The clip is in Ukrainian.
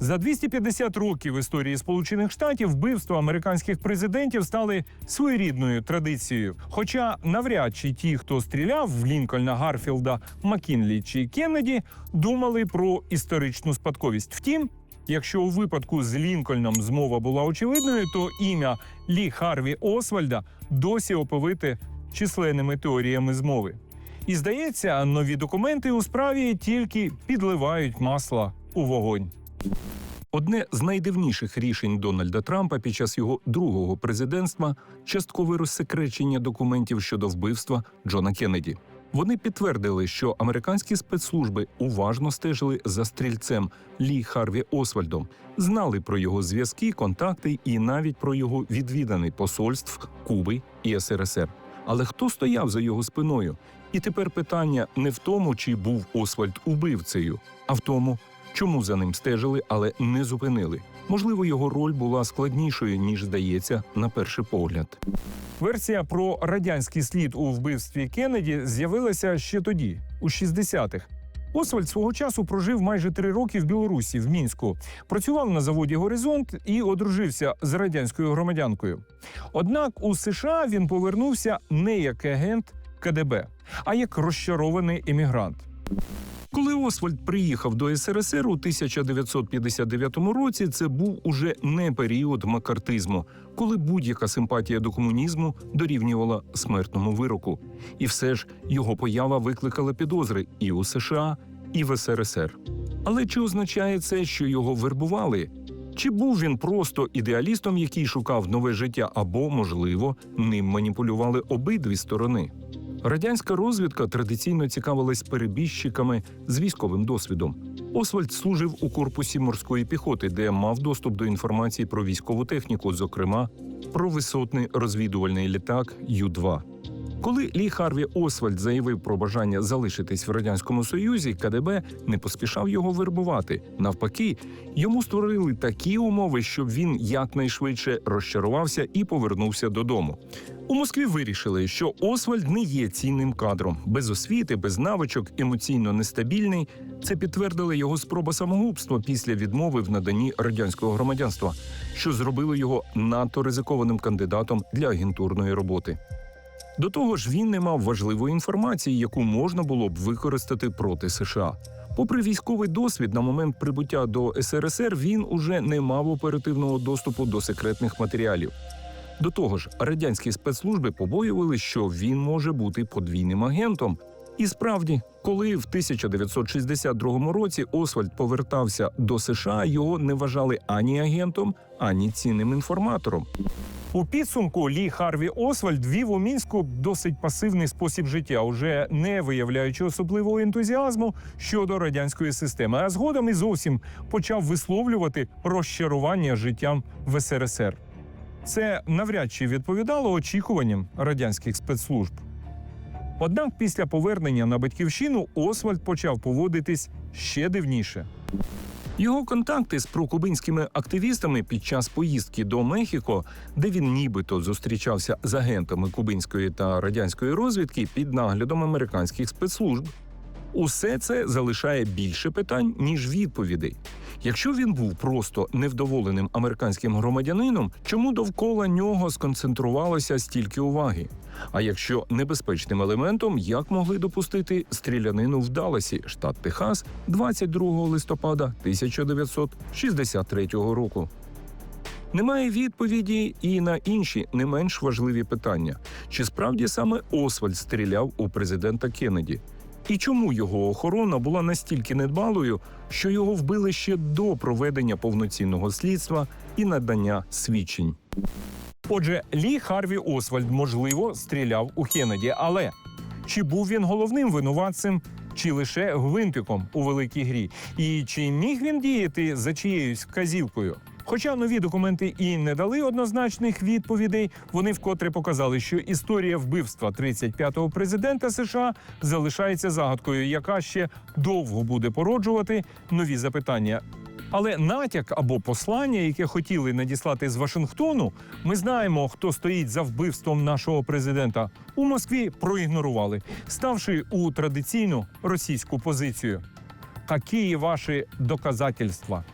За 250 років історії Сполучених Штатів вбивства американських президентів стали своєрідною традицією. Хоча навряд чи ті, хто стріляв в Лінкольна, Гарфілда, Маккінлі чи Кеннеді, думали про історичну спадковість. Втім, якщо у випадку з Лінкольном змова була очевидною, то ім'я Лі Харві Освальда досі оповите численними теоріями змови. І здається, нові документи у справі тільки підливають масла у вогонь. Одне з найдивніших рішень Дональда Трампа під час його другого президентства часткове розсекречення документів щодо вбивства Джона Кеннеді. Вони підтвердили, що американські спецслужби уважно стежили за стрільцем Лі Харві Освальдом, знали про його зв'язки, контакти і навіть про його відвіданий посольств Куби і СРСР. Але хто стояв за його спиною? І тепер питання не в тому, чи був Освальд убивцею, а в тому, чому за ним стежили, але не зупинили. Можливо, його роль була складнішою ніж здається на перший погляд. Версія про радянський слід у вбивстві Кеннеді з'явилася ще тоді, у 60-х. Освальд свого часу прожив майже три роки в Білорусі, в мінську. Працював на заводі Горизонт і одружився з радянською громадянкою. Однак у США він повернувся не як агент КДБ, а як розчарований емігрант. Коли Освальд приїхав до СРСР у 1959 році, це був уже не період макартизму, коли будь-яка симпатія до комунізму дорівнювала смертному вироку. І все ж його поява викликала підозри і у США, і в СРСР. Але чи означає це, що його вербували? Чи був він просто ідеалістом, який шукав нове життя, або, можливо, ним маніпулювали обидві сторони? Радянська розвідка традиційно цікавилась перебіжчиками з військовим досвідом. Освальд служив у корпусі морської піхоти, де мав доступ до інформації про військову техніку, зокрема про висотний розвідувальний літак Ю-2. Коли Лі Харві Освальд заявив про бажання залишитись в радянському союзі, КДБ не поспішав його вербувати. Навпаки, йому створили такі умови, щоб він якнайшвидше розчарувався і повернувся додому. У Москві вирішили, що Освальд не є цінним кадром, без освіти, без навичок, емоційно нестабільний. Це підтвердила його спроба самогубства після відмови в наданні радянського громадянства, що зробило його надто ризикованим кандидатом для агентурної роботи. До того ж, він не мав важливої інформації, яку можна було б використати проти США. Попри військовий досвід, на момент прибуття до СРСР він уже не мав оперативного доступу до секретних матеріалів. До того ж, радянські спецслужби побоювали, що він може бути подвійним агентом. І справді, коли в 1962 році Освальд повертався до США, його не вважали ані агентом, ані цінним інформатором. У підсумку Лі Харві Освальд вів у мінську досить пасивний спосіб життя, уже не виявляючи особливого ентузіазму щодо радянської системи, а згодом і зовсім почав висловлювати розчарування життям в СРСР. Це навряд чи відповідало очікуванням радянських спецслужб. Однак після повернення на батьківщину Освальд почав поводитись ще дивніше. Його контакти з прокубинськими активістами під час поїздки до Мехіко, де він нібито зустрічався з агентами кубинської та радянської розвідки під наглядом американських спецслужб. Усе це залишає більше питань, ніж відповідей. Якщо він був просто невдоволеним американським громадянином, чому довкола нього сконцентрувалося стільки уваги? А якщо небезпечним елементом, як могли допустити стрілянину в Далласі, штат Техас, 22 листопада 1963 року? Немає відповіді і на інші не менш важливі питання: чи справді саме Освальд стріляв у президента Кеннеді? І чому його охорона була настільки недбалою, що його вбили ще до проведення повноцінного слідства і надання свідчень? Отже, Лі Харві Освальд, можливо, стріляв у Кеннеді, але чи був він головним винуватцем, чи лише гвинтиком у великій грі? І чи міг він діяти за чиєюсь вказівкою? Хоча нові документи і не дали однозначних відповідей, вони вкотре показали, що історія вбивства 35-го президента США залишається загадкою, яка ще довго буде породжувати нові запитання. Але натяк або послання, яке хотіли надіслати з Вашингтону, ми знаємо, хто стоїть за вбивством нашого президента. У Москві проігнорували, ставши у традиційну російську позицію. Які ваші доказательства?